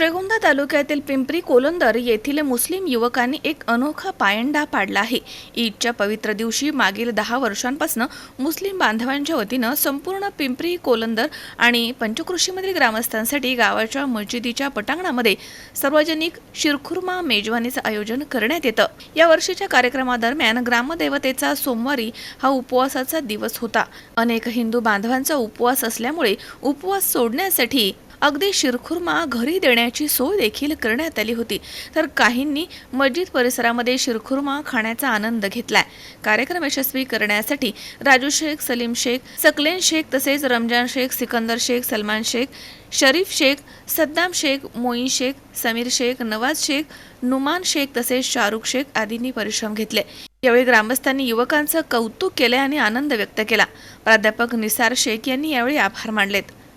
श्रीगोंदा तालुक्यातील पिंपरी कोलंदर येथील मुस्लिम युवकांनी एक अनोखा पायंडा पाडला आहे. ईदच्या पवित्र दिवशी मागील दहा वर्षांपासून मुस्लिम बांधवांच्या वतीनं संपूर्ण पिंपरी कोलंदर आणि पंचकृषीमधील ग्रामस्थांसाठी गावाच्या मस्जिदीच्या पटांगणामध्ये सार्वजनिक शिरखुर्मा मेजवानीचं आयोजन करण्यात येतं. या वर्षीच्या कार्यक्रमादरम्यान ग्रामदेवतेचा सोमवारी हा उपवासाचा दिवस होता. अनेक हिंदू बांधवांचा उपवास असल्यामुळे उपवास सोडण्यासाठी अगदी शिरखुर्मा घरी देण्याची सोय देखील करण्यात आली होती. तर काहींनी मस्जिद परिसरामध्ये शिरखुर्मा खाण्याचा आनंद घेतलाय. कार्यक्रम यशस्वी करण्यासाठी राजू शेख सलीम शेख सकलेन शेख तसेच रमजान शेख सिकंदर शेख सलमान शेख शरीफ शेख सद्दाम शेख मोईन शेख समीर शेख नवाज शेख नुमान शेख तसेच शाहरुख शेख आदींनी परिश्रम घेतले. यावेळी ग्रामस्थांनी युवकांचं कौतुक केले आणि आनंद व्यक्त केला. प्राध्यापक निसार शेख यांनी यावेळी आभार मानलेत.